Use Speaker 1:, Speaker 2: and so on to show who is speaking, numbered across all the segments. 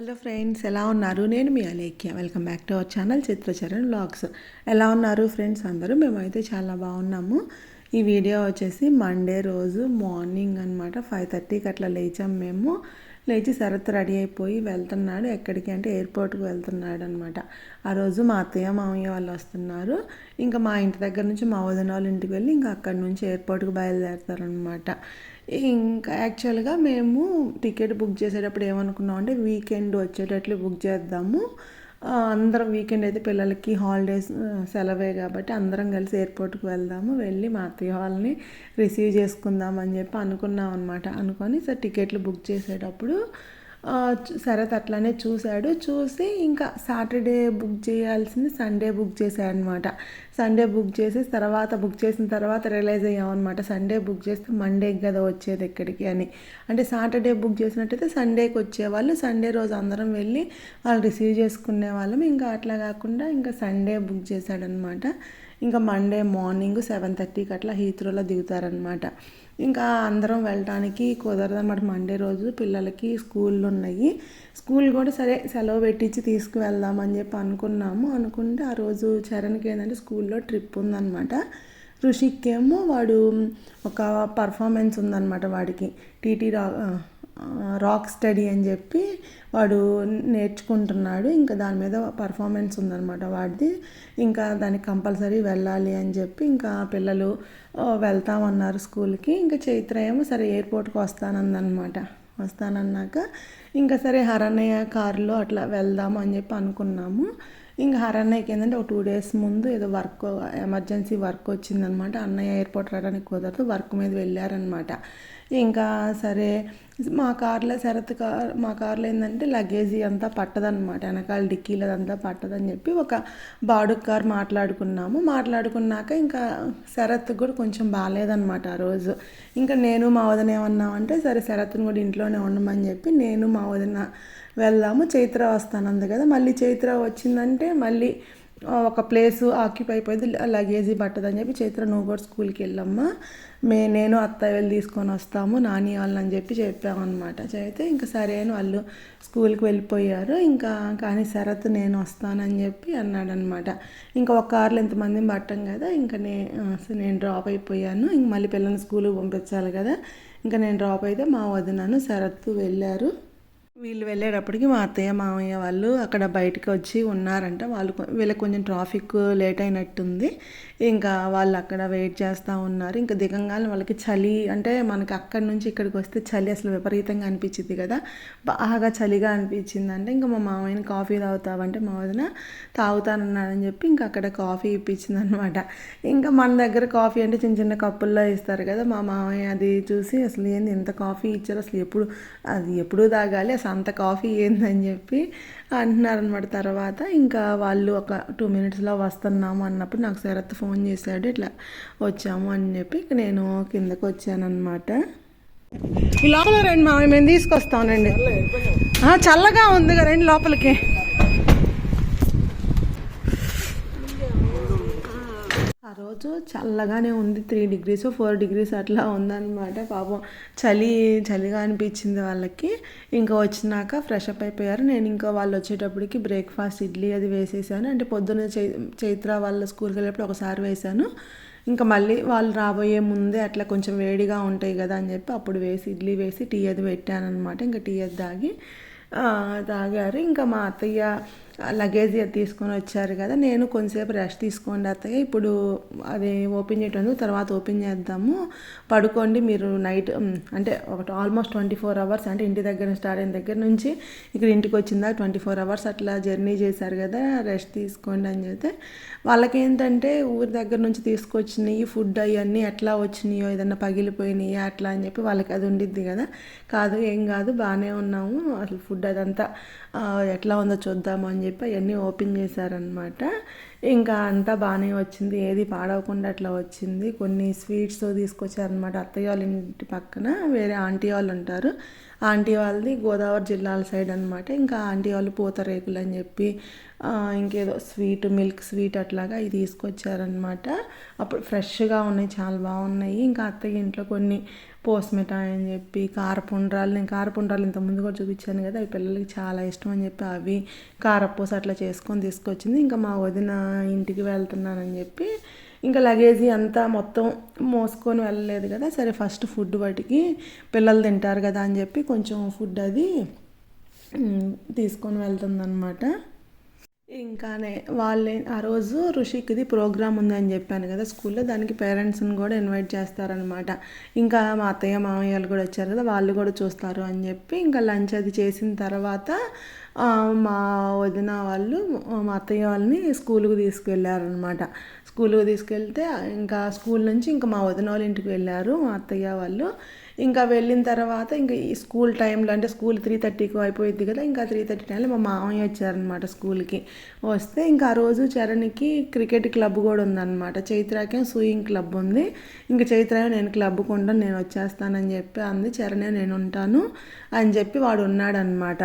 Speaker 1: Hello friends ఎలా ఉన్నారు? నేను మీ Alekhya. Welcome back to our channel Chitracharan vlogs ఎలా ఉన్నారు ఫ్రెండ్స్ అందరూ? మేమైతే చాలా బాగున్నాము. ఈ వీడియో వచ్చేసి మండే రోజు మార్నింగ్ అనమాట ఫైవ్ థర్టీకి అట్లా లేచాం మేము. లేచి శరత్ రెడీ అయిపోయి వెళ్తున్నాడు. ఎక్కడికి అంటే ఎయిర్పోర్ట్కి వెళ్తున్నాడు అనమాట ఆ రోజు మా అత్తయ్య మామయ్య వాళ్ళు వస్తున్నారు. ఇంకా మా ఇంటి దగ్గర నుంచి మా వదిన వాళ్ళ ఇంటికి వెళ్ళి ఇంకా అక్కడి నుంచి ఎయిర్పోర్ట్కి బయలుదేరుతారనమాట ఇంకా యాక్చువల్గా మేము టికెట్ బుక్ చేసేటప్పుడు ఏమనుకున్నాం అంటే వీకెండ్ వచ్చేటట్లు బుక్ చేద్దాము. అందరం వీకెండ్ అయితే పిల్లలకి హాలిడేస్ సెలవే కాబట్టి అందరం కలిసి ఎయిర్పోర్ట్కి వెళ్దాము. వెళ్ళి మా అత్తయ్య వాళ్ళని రిసీవ్ చేసుకుందాం అని చెప్పి అనుకున్నాం అనమాట అనుకొని సార్ టికెట్లు బుక్ చేసేటప్పుడు శరత్ అట్లానే చూశాడు. చూసి ఇంకా సాటర్డే బుక్ చేయాల్సింది సండే బుక్ చేశాడు అనమాట సండే బుక్ చేసి తర్వాత బుక్ చేసిన తర్వాత రియలైజ్ అయ్యామన్నమాట సండే బుక్ చేస్తే మండేకి కదా వచ్చేది ఎక్కడికి అని. అంటే సాటర్డే బుక్ చేసినట్టయితే సండేకి వచ్చేవాళ్ళు. సండే రోజు అందరం వెళ్ళి వాళ్ళు రిసీవ్ చేసుకునే వాళ్ళం. ఇంకా అట్లా కాకుండా ఇంకా సండే బుక్ చేశాడనమాట. ఇంకా మండే మార్నింగ్ సెవెన్ థర్టీకి అట్లా హీత్రోలో దిగుతారనమాట. ఇంకా అందరం వెళ్ళటానికి కుదరదన్నమాట మండే రోజు పిల్లలకి స్కూళ్ళు ఉన్నాయి. స్కూల్ కూడా సరే సెలవు పెట్టించి తీసుకువెళ్దామని చెప్పి అనుకున్నాము. అనుకుంటే ఆ రోజు చరణ్కి ఏంటంటే స్కూల్లో ట్రిప్ ఉందన్నమాట. ఋషికేమో వాడు ఒక పర్ఫార్మెన్స్ ఉందన్నమాట వాడికి. టీటీ రా రాక్ స్టడీ అని చెప్పి వాడు నేర్చుకుంటున్నాడు. ఇంకా దాని మీద పర్ఫార్మెన్స్ ఉందన్నమాట వాడిది. ఇంకా దానికి కంపల్సరీ వెళ్ళాలి అని చెప్పి ఇంకా పిల్లలు వెళ్తామన్నారు స్కూల్కి. ఇంకా చైత్ర ఏమో సరే ఎయిర్పోర్ట్కి వస్తానందనమాట వస్తానన్నాక ఇంకా సరే హరణయ్య కారులో అట్లా వెళ్దాము అని చెప్పి అనుకున్నాము. ఇంకా హరన్నయ్యకి ఏంటంటే ఒక టూ డేస్ ముందు ఏదో వర్క్ ఎమర్జెన్సీ వర్క్ వచ్చిందనమాట అన్నయ్య ఎయిర్పోర్ట్ రావడానికి కుదరదు వర్క్ మీద వెళ్ళారనమాట ఇంకా సరే మా కార్లో శరత్ కార్ మా కార్లో ఏంటంటే లగేజీ అంతా పట్టదనమాట వెనకాల డిక్కీలో అదంతా పట్టదని చెప్పి ఒక బాడుక్ కార్ మాట్లాడుకున్నాము. మాట్లాడుకున్నాక ఇంకా శరత్ కూడా కొంచెం బాగాలేదనమాట ఆ రోజు. ఇంకా నేను మా వదిన ఏమన్నామంటే సరే శరత్ని కూడా ఇంట్లోనే ఉండమని చెప్పి నేను మా వదిన వెళ్దాము. చైత్ర వస్తానంది కదా. మళ్ళీ చైత్ర వచ్చిందంటే మళ్ళీ ఒక ప్లేసు ఆక్యుపై అయిపోయింది. లగేజీ పట్టదని చెప్పి చైత్ర నువ్వు కూడా స్కూల్కి వెళ్ళమ్మా. మే నేను అత్తయ్య వెళ్ళి తీసుకొని వస్తాము నాని వాళ్ళని చెప్పి చెప్పామన్నమాట. చెప్తే ఇంకా సరే అని వాళ్ళు స్కూల్కి వెళ్ళిపోయారు. ఇంకా కానీ శరత్ నేను వస్తానని చెప్పి అన్నాడనమాట ఇంకా ఒక కార్లో ఎంతమందిని పట్టాం కదా ఇంకా నే నేను డ్రాప్ అయిపోయాను. ఇంక మళ్ళీ పిల్లల్ని స్కూల్కి పంపించాలి కదా ఇంకా నేను డ్రాప్ అయితే మా వదినను శరత్ వెళ్ళారు. వీళ్ళు వెళ్ళేటప్పటికి మా అత్తయ్య మామయ్య వాళ్ళు అక్కడ బయటకు వచ్చి ఉన్నారంట. వాళ్ళు వీళ్ళకి కొంచెం ట్రాఫిక్ లేట్ అయినట్టుంది. ఇంకా వాళ్ళు అక్కడ వెయిట్ చేస్తూ ఉన్నారు. ఇంకా దిగంగానే వాళ్ళకి చలి అంటే మనకి అక్కడి నుంచి ఇక్కడికి వస్తే చలి అసలు విపరీతంగా అనిపించింది కదా. బాగా చలిగా అనిపించింది అంటే ఇంకా మా మామయ్యని కాఫీ తాగుతావంటే మా వదిన తాగుతానన్నాడని చెప్పి ఇంకా అక్కడ కాఫీ ఇప్పించింది అనమాట ఇంకా మన దగ్గర కాఫీ అంటే చిన్న చిన్న కప్పుల్లో ఇస్తారు కదా. మా మామయ్య అది చూసి అసలు ఏంది ఇంత కాఫీ ఇచ్చారు? అసలు ఎప్పుడు అది ఎప్పుడు తాగాలి? అసలు అంత కాఫీ ఏందని చెప్పి అంటున్నారనమాట తర్వాత ఇంకా వాళ్ళు ఒక టూ మినిట్స్లో వస్తున్నాము అన్నప్పుడు నాకు శరత్ ఫోన్ చేశాడు ఇట్లా వచ్చాము అని చెప్పి ఇక నేను కిందకు వచ్చానమాట ఈ లోపల రండి మా మేము తీసుకొస్తామండి చల్లగా ఉంది కదండి రండి లోపలికి. ఆ రోజు చల్లగానే ఉంది త్రీ డిగ్రీస్ ఫోర్ డిగ్రీస్ అట్లా ఉందన్నమాట పాపం. చలి చలిగా అనిపించింది వాళ్ళకి. ఇంకా వచ్చినాక ఫ్రెష్ అప్ అయిపోయారు. నేను ఇంకా వాళ్ళు వచ్చేటప్పటికి బ్రేక్ఫాస్ట్ ఇడ్లీ అది వేసేసాను. అంటే పొద్దున్న చై చైత్ర వాళ్ళ స్కూల్కి వెళ్ళేప్పుడు ఒకసారి వేసాను. ఇంకా మళ్ళీ వాళ్ళు రాబోయే ముందే అట్లా కొంచెం వేడిగా ఉంటాయి కదా అని చెప్పి అప్పుడు వేసి ఇడ్లీ వేసి టీ అది పెట్టాను అనమాట ఇంకా టీ అది తాగి తాగారు. ఇంకా మా అత్తయ్య లగేజ్ అది తీసుకొని వచ్చారు కదా నేను కొంతసేపు రెస్ట్ తీసుకోండి అత్తయ్య. ఇప్పుడు అది ఓపెన్ చేయటం తర్వాత ఓపెన్ చేద్దాము. పడుకోండి మీరు నైట్ అంటే ఒక ఆల్మోస్ట్ ట్వంటీ ఫోర్ అవర్స్ అంటే ఇంటి దగ్గర స్టార్ట్ అయిన దగ్గర నుంచి ఇక్కడ ఇంటికి వచ్చిందా ట్వంటీ ఫోర్ అవర్స్ అట్లా జర్నీ చేశారు కదా రెస్ట్ తీసుకోండి అని చెప్తే. వాళ్ళకి ఏంటంటే ఊరి దగ్గర నుంచి తీసుకొచ్చినాయి ఫుడ్ అవన్నీ ఎట్లా వచ్చినాయో ఏదన్నా పగిలిపోయినాయా అట్లా అని చెప్పి వాళ్ళకి అది ఉండిద్ది కదా. కాదు ఏం కాదు బాగానే ఉన్నాము. అసలు ఫుడ్ అదంతా ఎట్లా ఉందో చూద్దాము అని చెప్పి అవన్నీ ఓపెన్ చేశారనమాట ఇంకా అంతా బాగానే వచ్చింది. ఏది పాడవకుండా అట్లా వచ్చింది. కొన్ని స్వీట్స్ తీసుకొచ్చారనమాట అత్తయ్య వాళ్ళ ఇంటి పక్కన వేరే ఆంటీ వాళ్ళు ఉంటారు. ఆంటీ వాళ్ళది గోదావరి జిల్లాల సైడ్ అనమాట ఇంకా ఆంటీ వాళ్ళు పూతరేకులు అని చెప్పి ఇంకేదో స్వీట్ మిల్క్ స్వీట్ అట్లాగా ఇది తీసుకొచ్చారనమాట అప్పుడు ఫ్రెష్గా ఉన్నాయి చాలా బాగున్నాయి. ఇంకా అత్తయ్య ఇంట్లో కొన్ని పోస్మిఠాయి అని చెప్పి కారపుండ్రాలు నేను కారపుండ్రాలు ఇంతకుముందు ముందు కూడా చూపించాను కదా అవి పిల్లలకి చాలా ఇష్టం అని చెప్పి అవి కారపూస అట్లా చేసుకొని తీసుకొచ్చింది. ఇంకా మా వదిన ఇంటికి వెళ్తున్నానని చెప్పి ఇంకా లగేజీ అంతా మొత్తం మోసుకొని వెళ్ళలేదు కదా. సరే ఫస్ట్ ఫుడ్ వాటికి పిల్లలు తింటారు కదా అని చెప్పి కొంచెం ఫుడ్ అది తీసుకొని వెళ్తుందనమాట ఇంకానే వాళ్ళే ఆ రోజు ఋషిక్ది ప్రోగ్రామ్ ఉందని చెప్పాను కదా స్కూల్లో. దానికి పేరెంట్స్ని కూడా ఇన్వైట్ చేస్తారనమాట ఇంకా మా అత్తయ్య మామయ్యలు కూడా వచ్చారు కదా వాళ్ళు కూడా చూస్తారు అని చెప్పి ఇంకా లంచ్ అది చేసిన తర్వాత మా వదిన వాళ్ళు మా అత్తయ్య వాళ్ళని స్కూల్కి తీసుకెళ్ళారనమాట స్కూల్కి తీసుకెళ్తే ఇంకా స్కూల్ నుంచి ఇంకా మా వదిన వాళ్ళ ఇంటికి వెళ్ళారు మా అత్తయ్య వాళ్ళు. ఇంకా వెళ్ళిన తర్వాత ఇంకా ఈ స్కూల్ టైంలో అంటే స్కూల్ త్రీ థర్టీకి అయిపోయింది కదా ఇంకా త్రీ థర్టీ టైంలో మా మామయ్య వచ్చారనమాట స్కూల్కి. వస్తే ఇంకా ఆ రోజు చరణ్కి క్రికెట్ క్లబ్ కూడా ఉందన్నమాట. చైత్రాకే సూయింగ్ క్లబ్ ఉంది. ఇంకా చైత్ర నేను క్లబ్ ఉండను నేను వచ్చేస్తానని చెప్పి అంది. చరణే నేను ఉంటాను అని చెప్పి వాడు ఉన్నాడనమాట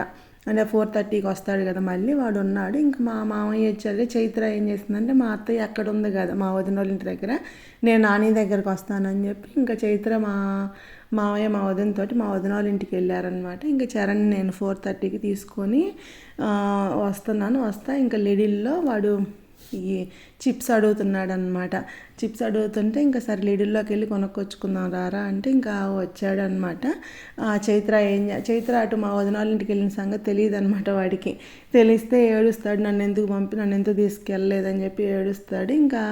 Speaker 1: అంటే ఫోర్ థర్టీకి వస్తాడు కదా మళ్ళీ వాడు ఉన్నాడు. ఇంకా మా మామయ్య వచ్చారు చైత్ర ఏం చేస్తుందంటే మా అత్తయ్య అక్కడ ఉంది కదా మా వదిన వాళ్ళ ఇంటి దగ్గర. నేను నాని దగ్గరకు వస్తానని చెప్పి ఇంకా చైత్ర మా మావయ్య మా వదినతోటి మా వదిన వాళ్ళ ఇంటికి వెళ్ళారనమాట ఇంకా చరణ్ నేను ఫోర్ థర్టీకి తీసుకొని వస్తున్నాను. వస్తా ఇంకా లిడిల్లో వాడు ఈ చిప్స్ అడుగుతున్నాడు అనమాట చిప్స్ అడుగుతుంటే ఇంకా సరే లీడుల్లోకి వెళ్ళి కొనుక్కొచ్చుకుందాం రారా అంటే ఇంకా వచ్చాడు అనమాట చైత్ర ఏం చైత్ర అటు మా వదిన ఇంటికి వెళ్ళిన సంగతి తెలియదు అనమాట వాడికి. తెలిస్తే ఏడుస్తాడు నన్ను ఎందుకు పంపి నన్ను ఎందుకు తీసుకెళ్ళలేదని చెప్పి ఏడుస్తాడు. ఇంకా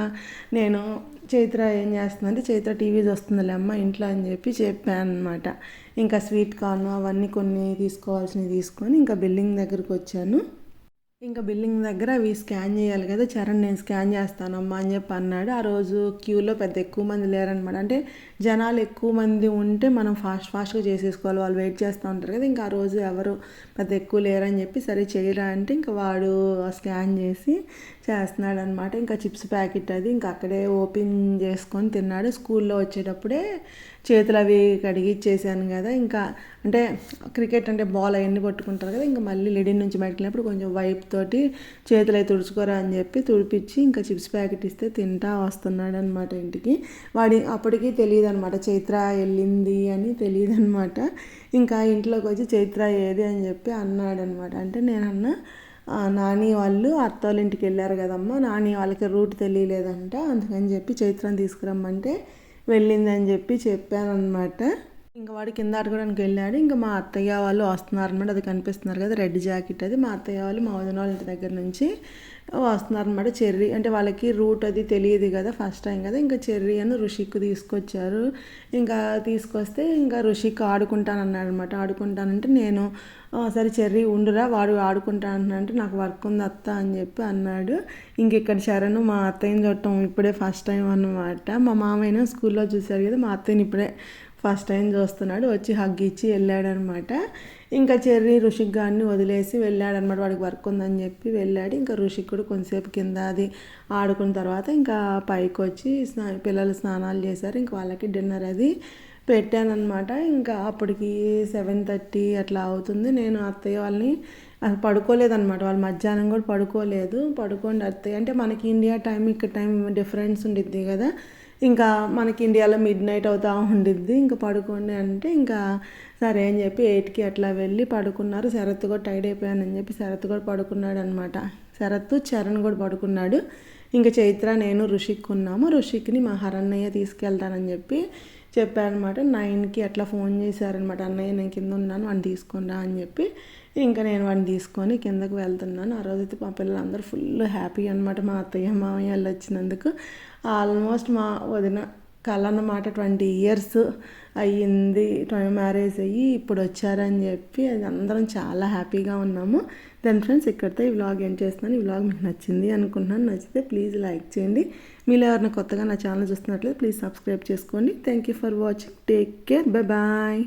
Speaker 1: నేను చైత్ర ఏం చేస్తుందంటే చైత్ర టీవీ చూస్తుందిలే అమ్మ ఇంట్లో అని చెప్పి చెప్పాను అనమాట ఇంకా స్వీట్ కార్న్ అవన్నీ కొన్ని తీసుకోవాల్సినవి తీసుకొని ఇంకా బిల్డింగ్ దగ్గరికి వచ్చాను. ఇంకా బిల్లింగ్ దగ్గర అవి స్కాన్ చేయాలి కదా. చరణ్ నేను స్కాన్ చేస్తానమ్మా అని చెప్పి అన్నాడు. ఆ రోజు క్యూలో పెద్ద ఎక్కువ మంది లేరనమాట అంటే జనాలు ఎక్కువ మంది ఉంటే మనం ఫాస్ట్ ఫాస్ట్గా చేసేసుకోవాలి. వాళ్ళు వెయిట్ చేస్తూ ఉంటారు కదా. ఇంకా ఆ రోజు ఎవరు పెద్ద ఎక్కువ లేరని చెప్పి సరే చేయరా అంటే ఇంకా వాడు స్కాన్ చేసి చేస్తున్నాడు అనమాట ఇంకా చిప్స్ ప్యాకెట్ అది ఇంకా అక్కడే ఓపెన్ చేసుకొని తిన్నాడు. స్కూల్లో వచ్చేటప్పుడే చేతులు అవి కడిగిచ్చేసాను కదా. ఇంకా అంటే క్రికెట్ అంటే బాల్ అవన్నీ పట్టుకుంటారు కదా. ఇంకా మళ్ళీ లిడిన్ నుంచి బయటకు కొంచెం వైప్ తోటి చేతులు అయితే తుడుచుకోరా అని చెప్పి తుడిపించి ఇంకా చిప్స్ ప్యాకెట్ ఇస్తే తింటా వస్తున్నాడు అనమాట ఇంటికి. వాడి అప్పటికి తెలియదు అనమాట చైత్ర వెళ్ళింది అని తెలియదు అనమాట ఇంకా ఇంట్లోకి వచ్చి చైత్ర ఏది అని చెప్పి అన్నాడు అనమాట అంటే నేను అన్నా నాని వాళ్ళు అత్త వాళ్ళ ఇంటికి వెళ్ళారు కదమ్మా నాని వాళ్ళకి రూట్ తెలియలేదంట అందుకని చెప్పి చైత్రం తీసుకురమ్మంటే వెళ్ళిందని చెప్పి చెప్పానమాట ఇంకా వాడు కింద ఆడుకోవడానికి వెళ్ళాడు. ఇంకా మా అత్తయ్య వాళ్ళు వస్తున్నారనమాట అది కనిపిస్తున్నారు కదా రెడ్ జాకెట్ అది. మా అత్తయ్య వాళ్ళు మా వదిన వాళ్ళ ఇంటి దగ్గర నుంచి వస్తున్నారనమాట చెర్రీ. అంటే వాళ్ళకి రూట్ అది తెలియదు కదా ఫస్ట్ టైం కదా. ఇంకా చెర్రీ అని ఋషిక్ తీసుకొచ్చారు. ఇంకా తీసుకొస్తే ఇంకా ఋషిక్ ఆడుకుంటానన్నాడు అనమాట ఆడుకుంటానంటే నేను సరే చెర్రీ ఉండురా వాడు ఆడుకుంటానంటే నాకు వర్క్ ఉంది అత్త అని చెప్పి అన్నాడు. ఇంక ఇక్కడ మా అత్తయ్యని చూడటం ఇప్పుడే ఫస్ట్ టైం అనమాట మా మామయ్య స్కూల్లో చూశారు కదా మా అత్తయ్యని ఇప్పుడే ఫస్ట్ టైం చూస్తున్నాడు. వచ్చి హగ్ ఇచ్చి వెళ్ళాడనమాట. ఇంకా చెర్రీ ఋషిక్ గారిని వదిలేసి వెళ్ళాడనమాట. వాడికి వర్క్ ఉందని చెప్పి వెళ్ళాడు. ఇంకా ఋషిక్ కూడా కొంతసేపు కింద అది ఆడుకున్న తర్వాత ఇంకా పైకి వచ్చి స్నా పిల్లలు స్నానాలు చేశారు. ఇంకా వాళ్ళకి డిన్నర్ అది పెట్టానమాట ఇంకా అప్పటికి సెవెన్ థర్టీ అట్లా అవుతుంది. నేను అత్తయ్య వాళ్ళని అసలు పడుకోలేదన్నమాట వాళ్ళు మధ్యాహ్నం కూడా పడుకోలేదు. పడుకోండి అత్తయ్య. అంటే మనకి ఇండియా టైం ఇక్కడ టైం డిఫరెన్స్ ఉండిద్ది కదా. ఇంకా మనకి ఇండియాలో మిడ్ నైట్ అవుతా ఉండిద్ది. ఇంకా పడుకోండి అంటే ఇంకా సరే అని చెప్పి ఎయిట్కి అట్లా వెళ్ళి పడుకున్నారు. శరత్ కూడా టైడ్ అయిపోయానని చెప్పి శరత్ కూడా పడుకున్నాడు అనమాట శరత్ చరణ్ కూడా పడుకున్నాడు. ఇంకా చైత్ర నేను ఋషిక్ ఉన్నాము. ఋషిక్ని మా హరన్నయ్య తీసుకెళ్తానని చెప్పి చెప్పారనమాట నైన్కి అట్లా ఫోన్ చేశారనమాట అన్నయ్య నేను కింద ఉన్నాను వాడిని తీసుకున్నా అని చెప్పి ఇంకా నేను వాడిని తీసుకొని కిందకు వెళ్తున్నాను. ఆ రోజైతే మా పిల్లలందరూ ఫుల్ హ్యాపీ అనమాట మా అత్తయ్య మామయ్య వచ్చినందుకు. ఆల్మోస్ట్ మా వదిన కళ అన్నమాట ట్వంటీ ఇయర్స్ అయ్యింది. మ్యారేజ్ అయ్యి ఇప్పుడు వచ్చారని చెప్పి అది అందరం చాలా హ్యాపీగా ఉన్నాము. దెన్ ఫ్రెండ్స్ ఇక్కడితో ఈ వ్లాగ్ ఏం చేస్తున్నాను. ఈ వ్లాగ్ మీకు నచ్చింది అనుకుంటున్నాను. నచ్చితే ప్లీజ్ లైక్ చేయండి. మీరు ఎవరైనా కొత్తగా నా ఛానల్ చూస్తున్నట్లయితే ప్లీజ్ సబ్స్క్రైబ్ చేసుకోండి. Thank you for watching take care bye bye